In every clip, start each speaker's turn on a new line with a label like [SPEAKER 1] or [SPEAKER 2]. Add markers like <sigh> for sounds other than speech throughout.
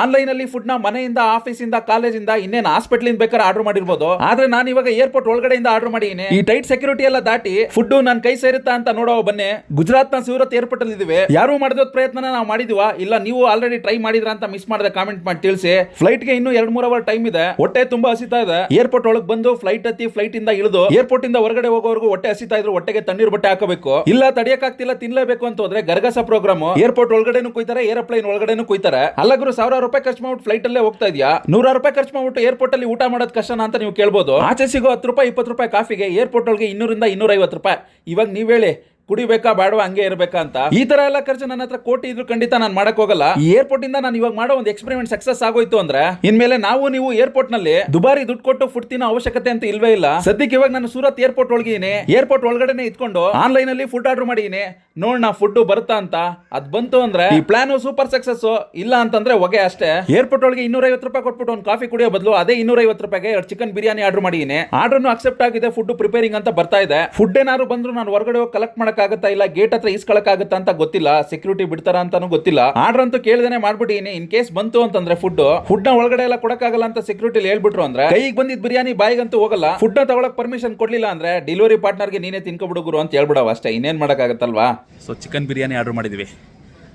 [SPEAKER 1] Online ಅಲ್ಲಿ ಫುಡ್ನ ಮನೆಯಿಂದ, ಆಫೀಸಿಂದ, ಕಾಲೇಜಿಂದ ಇನ್ನೇನು ಹಾಸ್ಪಿಟಲ್ ಬೇಕಾದ್ರೆ ಆರ್ಡರ್ ಮಾಡಿರ್ಬೋದು. ಆದ್ರೆ ನಾನು ಇವಾಗ ಏರ್ಪೋರ್ಟ್ ಒಳಗಡೆಯಿಂದ ಆರ್ಡರ್ ಮಾಡಿದೀನಿ ಈ ಟೈಟ್ ಸೆಕ್ಯೂರಿಟಿ ಎಲ್ಲ ದಾಟಿ ಫುಡ್ ನನ್ನ ಕೈ ಸೇರುತ್ತಾ ಅಂತ ನೋಡೋ ಬನ್ನಿ. ಗುಜರಾತ್ನ ಸೂರತ್ ಏರ್ಪೋರ್ಟ್ ಅಲ್ಲಿ ಇದೀವಿ. ಯಾರು ಮಾಡಿದ ಪ್ರಯತ್ನ ನಾವು ಮಾಡಿದ್ವಾ? ಇಲ್ಲ, ನೀವು ಆಲ್ರೆಡಿ ಟ್ರೈ ಮಾಡಿದ್ರ ಅಂತ ಮಿಸ್ ಮಾಡಿದ ಕಾಮೆಂಟ್ ಮಾಡಿ ತಿಳಿಸಿ. ಫ್ಲೈಟ್ಗೆ ಇನ್ನೂ ಎರಡ್ ಮೂರ್ ಅವರ್ ಟೈಮ್ ಇದೆ. ಹೊಟ್ಟೆ ತುಂಬಾ ಹಸಿತಾ ಇದೆ. ಏರ್ಪೋರ್ಟ್ ಒಳಗೆ ಬಂದು ಫ್ಲೈಟ್ ಹತ್ತಿ ಫ್ಲೈಟ್ ಇಂದ ಇಳಿದು ಏರ್ಪೋರ್ಟ್ ಇಂದ ಹೊರಗಡೆ ಹೋಗೋವರೆಗೂ ಹೊಟ್ಟೆ ಹಸಿತಾ ಇದ್ರು ಹೊಟ್ಟೆಗೆ ತಣ್ಣೀರ್ ಬಟ್ಟೆ ಹಾಕಬೇಕು. ಇಲ್ಲ, ತಡಿಯಕ್ಕಾಗ್ತಿಲ್ಲ, ತಿನ್ಲೇಬೇಕು ಅಂತ ಹೋದ್ರೆ ಗರ್ಗಸ ಪ್ರೋಗ್ರಾಮ್ ಏರ್ಪೋರ್ಟ್ ಒಳಗಡೆನು ಕುಯ್ತಾರೆ, ಏರೋಪ್ಲೇನ್ ಒಳಗಡೆನು ಕುಯ್ತಾರೆ. ಅಲ್ಲಗರು ಸಾವಿರಾರು ರೂಪಾಯಿ ಖರ್ಚು ಮಾಡ್ಬಿಟ್ಟು ಫ್ಲೈಟ್ ಅಲ್ಲೇ ಹೋಗ್ತಾ ಇದೆಯಾ? ನೂರಾರು ರೂಪಾಯಿ ಖರ್ಚು ಮಾಡ್ಬಿಟ್ಟು ಏರ್ಪೋರ್ಟ್ ಅಲ್ಲಿ ಊಟ ಮಾಡೋದು ಕಷ್ಟನಾ ಅಂತ ನೀವು ಕೇಳ್ಬೋದು? ಆಚೆ ಸಿಗೋ ಹತ್ತು ರೂಪಾಯಿ, ಇಪ್ಪತ್ತು ರೂಪಾಯಿ ಕಾಫಿಗೆ ಏರ್ಪೋರ್ಟ್ ಒಳಗೆ ಇನ್ನೂರಿಂದ ಇನ್ನೂರ ಐವತ್ತು ರೂಪಾಯಿ. ಇವಾಗ ನೀವ್ ಹೇಳಿ ಕುಡಿಬೇಕಾ, ಬೇಡವಾ ಹಂಗೆ ಇರಬೇಕಾ ಅಂತ. ಈ ತರ ಎಲ್ಲ ಖರ್ಚು ನನ್ನ ಹತ್ರ ಕೋಟಿ ಇದ್ರು ಖಂಡಿತ ನಾನು ಮಾಡಕ್ ಹೋಗಲ್ಲ. ಏರ್ಪೋರ್ಟ್ ಇಂದ ನಾನು ಇವಾಗ ಮಾಡೋ ಒಂದು ಎಕ್ಸ್ಪೆರಿಮೆಂಟ್ ಸಕ್ಸಸ್ ಆಗೋಯ್ತು ಅಂದ್ರೆ, ಇನ್ಮೇಲೆ ನಾವು ನೀವು ಏರ್ಪೋರ್ಟ್ನಲ್ಲಿ ದುಬಾರಿ ದುಡ್ಡು ಕೊಟ್ಟು ಫುಡ್ ತಿನ್ನೋ ಅವಶ್ಯಕತೆ ಅಂತ ಇಲ್ವೇ ಇಲ್ಲ. ಸದ್ಯಕ್ಕೆ ಇವಾಗ ನಾನು ಸೂರತ್ ಏರ್ಪೋರ್ಟ್ ಒಳಗಿದ್ದೀನಿ ಏರ್ಪೋರ್ಟ್ ಒಳಗಡೆನೆ ಇಟ್ಕೊಂಡು ಆನ್ಲೈನ್ ಅಲ್ಲಿ ಫುಡ್ ಆರ್ಡರ್ ಮಾಡಿದೀನಿ ನೋಡ್ ನಾ ಫುಡ್ ಬರುತ್ತಾ ಅಂತ. ಅದ್ ಬಂತು ಅಂದ್ರೆ, ಈ ಪ್ಲಾನ್ ಸೂಪರ್ ಸಕ್ಸಸ್ ಇಲ್ಲ ಅಂತಂದ್ರೆ ಹೊಗೆ ಅಷ್ಟೇ. ಏರ್ಪೋರ್ಟ್ ಒಳಗೆ ಇನ್ನೂರ ಐವತ್ತು ರೂಪಾಯಿ ಕೊಟ್ಬಿಟ್ಟು ಒಂದು ಕಾಫಿ ಕುಡಿಯೋ ಬದಲು ಅದೇ ಇನ್ನೂರ ಐವತ್ತು ರೂಪಾಯಿಗೆ ಎರಡು ಚಿಕನ್ ಬಿರಿಯಾನಿ ಆರ್ಡರ್ ಮಾಡಿದೀನಿ ಆರ್ಡರ್ ಅಕ್ಸೆಪ್ಟ್ ಆಗಿದೆ ಫುಡ್ ಪ್ರಿಪೇರಿಂಗ್ ಅಂತ ಬರ್ತಾ ಇದೆ. ಫುಡ್ ಏನಾದ್ರು ಬಂದ್ರು ನಾನು ಹೊರಗಡೆ ಕಲೆಕ್ಟ್ ಮಾಡಕ್ಕಾಗತ್ತಾ ಇಲ್ಲ? ಗೇಟ್ ಹತ್ರ ಇಸ್ಕೊಳಕ್ಕಾಗತ್ತಾ ಅಂತ ಗೊತ್ತಿಲ್ಲ. ಸೆಕ್ಯೂರಿಟಿ ಬಿಡ್ತಾರ ಅಂತಾನು ಗೊತ್ತಿಲ್ಲ. ಆರ್ಡರ್ ಅಂತೂ ಕೇಳ್ದೇನೆ ಮಾಡ್ಬಿಟ್ಟಿನಿ ಇನ್ ಕೇಸ್ ಬಂತು ಅಂತಂದ್ರೆ ಫುಡ್ ಫುಡ್ನ ಒಳಗಡೆ ಎಲ್ಲ ಕೊಡಕ್ಕಾಗಲ್ಲ ಅಂತ ಸೆಕ್ಯೂರಿಟಿ ಹೇಳ್ಬಿಟ್ರು ಅಂದ್ರೆ ಕೈಗೆ ಬಂದಿದ್ ಬಿರಿಯಾನಿ ಬಾಯಿಗಂತೂ ಹೋಗಲ್ಲ. ಫುಡ್ನ ತಗೊಳಕ್ ಪರ್ಮಿಷನ್ ಕೊಡ್ಲಿಲ್ಲ ಅಂದ್ರೆ ಡೆಲಿವರಿ ಪಾರ್ಟ್ನರ್ಗೆ ನೀನೇ ತಿನ್ಕೊಬಿಡುಗುರು ಅಂತ ಹೇಳ್ಬಿಡವ ಅಷ್ಟೇ. ಇನ್ನೇನ್ ಮಾಡಕ್ಕಾಗತ್ತಲ್ವಾ? ಸೊ ಚಿಕನ್ ಬಿರಿಯಾನಿ ಆರ್ಡರ್ ಮಾಡಿದ್ವಿ.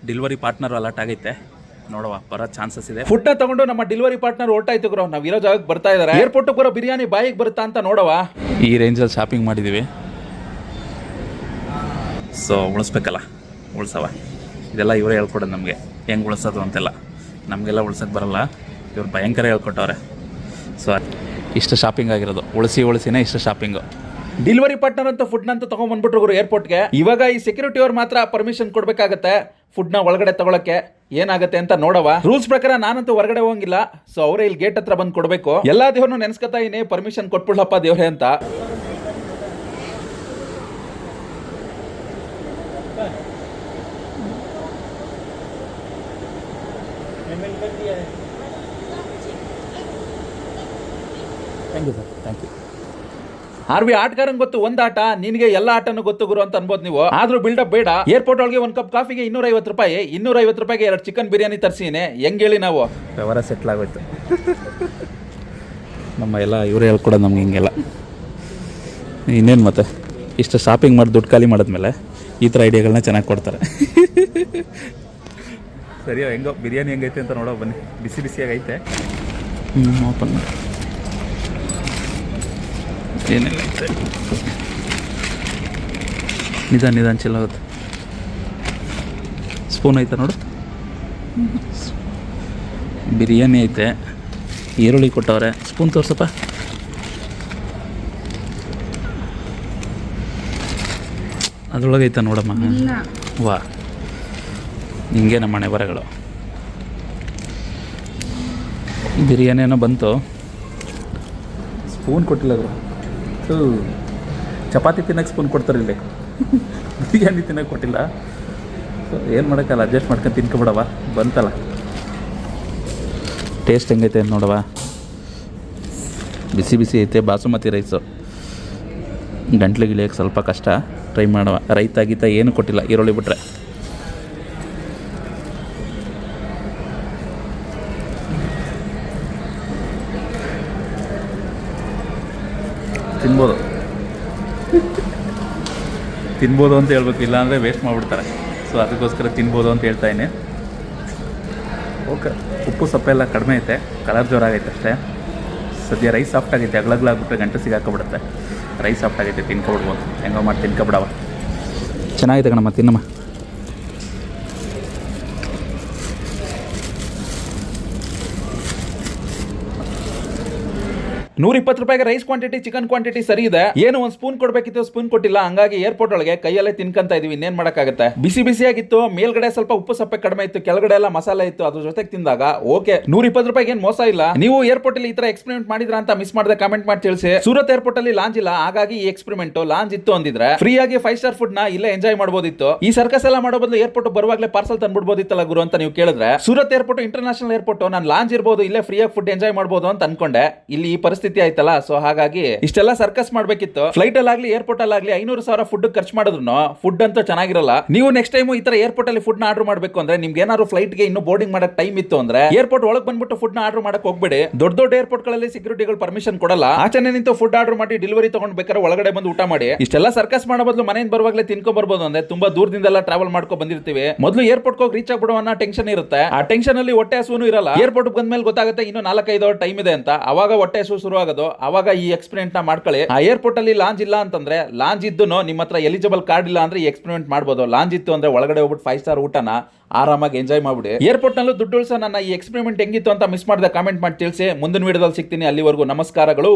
[SPEAKER 1] ಡೆಲಿವರಿ ಪಾರ್ಟ್ನರ್ ಅಲರ್ಟ್ ಆಗೈತೆ. ನೋಡುವ ಬರೋ ಚಾನ್ಸಸ್ ಇದೆ. ಫುಡ್ನ ತಗೊಂಡು ನಮ್ಮ ಡೆಲಿವರಿ ಪಾರ್ಟ್ನರ್ ಹೊರಟಾಯ್ತು ಗುರು. ನಾವು ಇರೋ ಜಾಗಕ್ಕೆ ಬರ್ತಾ ಇದಾರೆ. ಏರ್ಪೋರ್ಟ್ ಬರೋ ಬಿರಿಯಾನಿ ಬಾಯಿಗೆ ಬರುತ್ತಾ ಅಂತ ನೋಡವ ಈ ರೇಂಜಲ್ಲಿ ಶಾಪಿಂಗ್ ಮಾಡಿದೀವಿ. ಸೊ ಉಳಿಸ್ಬೇಕಲ್ಲ, ಉಳ್ಸವ. ಇದೆಲ್ಲ ಇವರೇ ಹೇಳ್ಕೊಡೋದು ನಮಗೆ. ಹೆಂಗೆ ಉಳಿಸೋದು ಅಂತೆಲ್ಲ. ನಮಗೆಲ್ಲ ಉಳ್ಸೋಕ್ಕೆ ಬರಲ್ಲ. ಇವ್ರು ಭಯಂಕರ ಹೇಳ್ಕೊಟ್ಟವ್ರೆ. ಸೊ ಇಷ್ಟು ಶಾಪಿಂಗ್ ಆಗಿರೋದು. ಉಳಿಸಿ, ಉಳಿಸಿನೇ ಇಷ್ಟು ಶಾಪಿಂಗು ಡಿಲಿವರಿ ಪಾರ್ಟ್ನರ್ ಅಂತ ಫುಡ್ನ ಅಂತ ತೊಗೊಂಡ್ಬಂದ್ಬಿಟ್ರು ಗುರು ಏರ್ಪೋರ್ಟ್ಗೆ ಇವಾಗ ಈ ಸೆಕ್ಯೂರಿಟಿ ಅವ್ರು ಮಾತ್ರ ಪರ್ಮಿಷನ್ ಕೊಡಬೇಕಾಗತ್ತೆ ಫುಡ್ನ ಒಳಗಡೆ ತಗೊಳಕ್ಕೆ. ಏನಾಗುತ್ತೆ ಅಂತ ನೋಡವ ರೂಲ್ಸ್ ಪ್ರಕಾರ ನಾನಂತೂ ಹೊರಗಡೆ ಹೋಗಂಗಿಲ್ಲ. ಸೊ ಅವರೇ ಇಲ್ಲಿ ಗೇಟ್ ಹತ್ರ ಬಂದು ಕೊಡಬೇಕು. ಎಲ್ಲ ದೇವ್ರನ್ನೂ ನೆನೆಸ್ಕೊತಾ ಇನ್ನೇ ಪರ್ಮಿಷನ್ ಕೊಟ್ಬಿಡ್ಲಪ್ಪ ದೇವ್ರೆ ಅಂತ. Thank you sir thank you R V ಆಟಗಾರನ್ ಗೊತ್ತು? ಒಂದ್ ಆಟ ನಿನಗೆ ಎಲ್ಲ ಆಟನು ಗೊತ್ತು ಗುರು ಅಂತ ಅನ್ಬೋದು ನೀವು. ಆದ್ರೂ ಬಿಲ್ಡಪ್ ಬೇಡ. ಏರ್ಪೋರ್ಟ್ ಒಳಗೆ ಒಂದ್ ಕಪ್ ಕಾಫಿಗೆ ಇನ್ನೂರ ಐವತ್ತು ರೂಪಾಯಿ ಇನ್ನೂರ ಐವತ್ತು ರೂಪಾಯಿಗೆ ಎರಡು ಚಿಕನ್ ಬಿರಿಯಾನಿ ತರ್ಸೀನಿ. ಹೆಂಗ್ ಹೇಳಿ ನಾವು? ವ್ಯವಹಾರ ಸೆಟ್ಲ್ ಆಗೋಯ್ತು. ನಮ್ಮ ಎಲ್ಲ ಇವ್ರು ಹೇಳ್ಕೊಡೋದು ನಮ್ಗೆ ಹಿಂಗೆಲ್ಲ. ಇನ್ನೇನು ಮತ್ತೆ? ಇಷ್ಟು ಶಾಪಿಂಗ್ ಮಾಡಿ ದುಡ್ಡು ಖಾಲಿ ಮಾಡಿದ್ಮೇಲೆ ಈ ಥರ ಐಡಿಯಾಗಳನ್ನ ಚೆನ್ನಾಗಿ ಕೊಡ್ತಾರೆ. ಸರಿ ಹೆಂಗೋ ಬಿರಿಯಾನಿ ಹೆಂಗೈತೆ ಅಂತ ನೋಡೋ ಬನ್ನಿ. ಬಿಸಿ ಬಿಸಿಯಾಗೈತೆ. ಹ್ಞೂ ಓಪನ್ ಮಾಡಿ. ಏನೆಲ್ಲ. ಐತೆ ನಿಧಾನ ನಿಧಾನ ಚೆಲ್ಲ ಹೋಗುತ್ತೆ ಸ್ಪೂನ್ ಐತೆ ನೋಡು? ಬಿರಿಯಾನಿ ಐತೆ. ಈರುಳ್ಳಿ ಕೊಟ್ಟವ್ರೆ. ಸ್ಪೂನ್ ತೋರ್ಸಪ್ಪ. ಅದ್ರೊಳಗೆ ಐತೆ ನೋಡಮ್ಮ ವಾ. ಹಿಂಗೆ ನಮ್ಮ ಮನೆ ಬರಗಳು ಬಿರಿಯಾನಿ ಏನೋ ಬಂತು. ಸ್ಪೂನ್ ಕೊಟ್ಟಿಲ್ಲ ಅವರು ಚಪಾತಿ ತಿನ್ನೋಕ್ಕೆ ಸ್ಪೂನ್ ಕೊಡ್ತಾರೆ ಇಲ್ಲಿ. <laughs> ಬಿರಿಯಾನಿ ತಿನ್ನೋಕ್ಕೆ ಕೊಟ್ಟಿಲ್ಲ. ಸೊ ಏನು ಮಾಡೋಕ್ಕಲ್ಲ ಅಡ್ಜಸ್ಟ್ ಮಾಡ್ಕೊಂಡು ತಿನ್ಕೊಬಿಡವ ಬಂತಲ್ಲ. ಟೇಸ್ಟ್ ಹೆಂಗೈತೆ ಅಂತ ನೋಡವ ಬಿಸಿ ಬಿಸಿ ಐತೆ ಬಾಸುಮತಿ ರೈಸು ಗಂಟ್ಲು ಗಿಳಿಯೋಕ್ಕೆ ಸ್ವಲ್ಪ ಕಷ್ಟ. ಟ್ರೈ ಮಾಡುವ. ರೈತ ಗೀತ ಏನು ಕೊಟ್ಟಿಲ್ಲ ಈರುಳ್ಳಿ ಬಿಟ್ರೆ. ತಿನ್ಬೋದು. ತಿನ್ಬೋದು ಅಂತ ಹೇಳ್ಬೇಕು, ಇಲ್ಲಾಂದರೆ ವೇಸ್ಟ್ ಮಾಡಿಬಿಡ್ತಾರೆ. ಸೊ ಅದಕ್ಕೋಸ್ಕರ ತಿನ್ಬೋದು ಅಂತ ಹೇಳ್ತಾ ಇದ್ದೀನಿ. ಓಕೆ ಉಪ್ಪು ಸೊಪ್ಪೆ ಎಲ್ಲ ಕಡಿಮೆ ಐತೆ ಕಲರ್ ಜೋರಾಗೈತೆ ಅಷ್ಟೇ. ಸದ್ಯ ರೈಸ್ ಸಾಫ್ಟ್ ಆಗೈತೆ, ಅಗ್ಲಗ್ಲಾಗ್ಬಿಟ್ರೆ ಗಂಟೆ ಸಿಗಾಕೊಬಿಡುತ್ತೆ. ರೈಸ್ ಸಾಫ್ಟ್ ಆಗೈತೆ, ತಿನ್ಕೊಬಿಡ್ಬೋದು. ಹೆಂಗೋ ಮಾಡಿ ತಿನ್ಕೊಬಿಡವ. ಚೆನ್ನಾಗಿದೆ ಕಣಮ್ಮ, ತಿನ್ನಮ್ಮ. ನೂರ ಇಪ್ಪತ್ತು ರೂಪಾಯಿಗೆ ರೈಸ್ ಕ್ವಾಂಟಿಟಿ ಚಿಕನ್ ಕ್ವಾಂಟಿಟಿ ಸರಿ ಇದೆ. ಏನು ಒಂದು ಸ್ಪೂನ್ ಕೊಡಬೇಕಿತ್ತು ಸ್ಪೂನ್ ಕೊಟ್ಟಿಲ್ಲ. ಹಂಗಾಗಿ ಏರ್ಪೋರ್ಟ್ ಒಳಗೆ ಕೈಯಲ್ಲೇ ತಿನ್ಕಂತ ಇದೀವಿ. ಇನ್ನೇನ್ ಮಾಡಕ್ಕಾಗತ್ತೆ? ಬಿಸಿ ಬಿಸಿಯಾಗಿತ್ತು. ಮೇಲ್ಗಡೆ ಸ್ವಲ್ಪ ಉಪ್ಪು ಸಪ್ಪೆ ಕಡಿಮೆ ಇತ್ತು. ಕೆಳಗಡೆ ಎಲ್ಲ ಮಸಾಲೆ ಇತ್ತು. ಅದ್ರ ಜೊತೆಗೆ ತಿಂದಾಗ, ಓಕೆ. ನೂರ ಇಪ್ಪತ್ತು ರೂಪಾಯಿಗೆ ಏನು ಮೋಸ ಇಲ್ಲ. ನೀವು ಏರ್ಪೋರ್ಟ್ ಅಲ್ಲಿ ಈ ತರ ಎಕ್ಸ್ಪೆರಿಮೆಂಟ್ ಮಾಡಿದ್ರ ಅಂತ ಮಿಸ್ ಮಾಡಿದ ಕಮೆಂಟ್ ಮಾಡಿ ತಿಳಿಸಿ. ಸೂರತ್ ಏರ್ಪೋರ್ಟ್ ಅಲ್ಲಿ ಲಾಂಚ್ ಇಲ್ಲ. ಹಾಗಾಗಿ ಈ ಎಕ್ಸ್ಪೆರಿಮೆಂಟ್ ಲಾಂಚ್ ಇತ್ತು ಅಂದಿದ್ರೆ ಫ್ರೀ ಆಗಿ ಫೈವ್ ಸ್ಟಾರ್ ಫುಡ್ನ ಇಲ್ಲೇ ಎಂಜಾಯ್ ಮಾಡಬಹುದಿತ್ತು ಈ ಸರ್ಕಸ್ ಎಲ್ಲ ಮಾಡೋ ಬದಲು ಏರ್ಪೋರ್ಟ್ ಬರುವಾಗಲೇ ಪಾರ್ಸಲ್ ತಂದ್ಬಿಡ್ಬೋದಿತ್ತಲ್ಲ ಗುರು ಅಂತ ನೀವು ಕೇಳಿದ್ರೆ. ಸೂರತ್ ಏರ್ಪೋರ್ಟ್ ಇಂಟರ್ನ್ಯಾಷನಲ್ ಏರ್ಪೋರ್ಟ್ ನಾನು ಲಾಂಚ್ ಇರ್ಬೋದು, ಇಲ್ಲೇ ಫ್ರೀ ಆಗಿ ಫುಡ್ ಎಂಜಾಯ್ ಮಾಡಬಹುದು ಅಂತ ಅನ್ಕೊಂಡೆ. ಇಲ್ಲಿ ಈ ಪರಿಸ್ಥಿತಿ ಪರಿಸ್ಥಿತಿ ಆಯ್ತಲ್ಲ? ಸೊ ಹಾಗಾಗಿ ಇಷ್ಟೆಲ್ಲ ಸರ್ಕಸ್ ಮಾಡ್ಬೇಕಿತ್ತು. ಫ್ಲೈಟ್ ಅಲ್ಲಾಗ್ಲಿ ಏರ್ಪೋರ್ಟ್ ಅಲ್ಲಾಗ್ಲಿ ಐನೂರು ಸಾವಿರ ಫುಡ್ ಖರ್ಚು ಮಾಡಿದ್ರು ಫುಡ್ ಅಂತೂ ಚೆನ್ನಾಗಿರಲ್ಲ. ನೀವು ನೆಕ್ಸ್ಟ್ ಟೈಮ್ ಈ ತರ ಏರ್ಪೋರ್ಟ್ ಅಲ್ಲಿ ಫುಡ್ನ ಆರ್ಡರ್ ಮಾಡಬೇಕು ಅಂದ್ರೆ ನಿಮ್ಗೆ ಏನಾದ್ರು ಫ್ಲೈಟ್ಗೆ ಇನ್ನು ಬೋರ್ಡಿಂಗ್ ಮಾಡಕ್ ಟೈಮ್ ಇತ್ತು ಅಂದ್ರೆ ಏರ್ಪೋರ್ಟ್ ಒಳಗ್ ಬಂದ್ಬಿಟ್ಟು ಫುಡ್ನ ಆರ್ಡರ್ ಮಾಡಕ್ ಹೋಗ್ಬೇಡಿ. ದೊಡ್ಡ ದೊಡ್ಡ ಏರ್ಪೋರ್ಟ್ಗಳಲ್ಲಿ ಸೆಕ್ಯೂರಿಟಿಗಳು ಪರ್ಮಿಷನ್ ಕೊಡಲ್ಲ. ಆಚೆನೆ ನಿಂತು ಫುಡ್ ಆರ್ಡರ್ ಮಾಡಿ ಡೆಲಿವರಿ ತಗೊಂಡ್ ಬೇಕಾದ್ರೆ ಒಳಗಡೆ ಬಂದು ಊಟ ಮಾಡಿ. ಇಷ್ಟೆಲ್ಲ ಸರ್ಕಸ್ ಮಾಡೋ ಬದಲು ಮನೆಯಿಂದ ಬರುವಾಗಲೇ ತಿನ್ಕೊ ಬರ್ಬೋದು ಅಂದ್ರೆ ತುಂಬಾ ದೂರದಿಂದೆಲ್ಲ ಟ್ರಾವೆಲ್ ಮಾಡ್ಕೊ ಬಂದಿರ್ತೀವಿ. ಮೊದಲು ಏರ್ಪೋರ್ಟ್ ಹೋಗಿ ರೀಚ್ ಆಗ್ಬಿಡೋ ಅನ್ನೋ ಟೆನ್ಷನ್ ಇರುತ್ತೆ. ಆ ಟೆನ್ಷನ್ ಅಲ್ಲಿ ಹೊಟ್ಟೆ ಹಸುವನು ಇರಲ್ಲ. ಏರ್ಪೋರ್ಟ್ ಬಂದ್ಮೇಲೆ ಗೊತ್ತಾಗುತ್ತೆ ಇನ್ನು ನಾಲ್ಕೈದು ಟೈಮ್ ಇದೆ ಅಂತ. ಅವಾಗ ಹೊಟ್ಟೆ ಹಸು ಶುರು ಆಗೋದು ಅವಾಗ ಈ ಎಕ್ಸ್ಪೆರಿಮೆಂಟ್ನ ನ ಮಾಡ್ಕೊಳ್ಳಿ. ಆ ಏರ್ಪೋರ್ಟ್ ಅಲ್ಲಿ ಲಾಂಜ್ ಇಲ್ಲ ಅಂತಂದ್ರೆ ಲಾಂಜ್ ಇದ್ದು ನಿಮ್ಮ ಹತ್ರ ಎಲಿಜಿಬಲ್ ಕಾರ್ಡ್ ಇಲ್ಲ ಅಂದ್ರೆ ಎಕ್ಸ್ಪೆರಿಮೆಂಟ್ ಮಾಡ್ಬೋದು. ಲಾಂಜ್ ಇತ್ತು ಅಂದ್ರೆ ಒಳಗಡೆ ಹೋಗ್ಬಿಟ್ಟು ಫೈವ್ ಸ್ಟಾರ್ ಊಟನ ಆರಾಮಾಗಿ ಎಂಜಾಯ್ ಮಾಡ್ಬಿಡಿ. ಏರ್ಪೋರ್ಟ್ ನಲ್ಲೂ ದುಡ್ಡು ಉಳ್ಸ ನನ್ನ ಈ ಎಕ್ಸ್ಪೆರಿಮೆಂಟ್ ಹೆಂಗಿತ್ತು ಅಂತ ಮಿಸ್ ಮಾಡಿದ ಕಾಮೆಂಟ್ ಮಾಡಿ ತಿಳಿಸಿ. ಮುಂದಿನ ವಿಡಿಯೋದಲ್ಲಿ ಸಿಗ್ತೀನಿ. ಅಲ್ಲಿವರೆಗೂ ನಮಸ್ಕಾರಗಳು.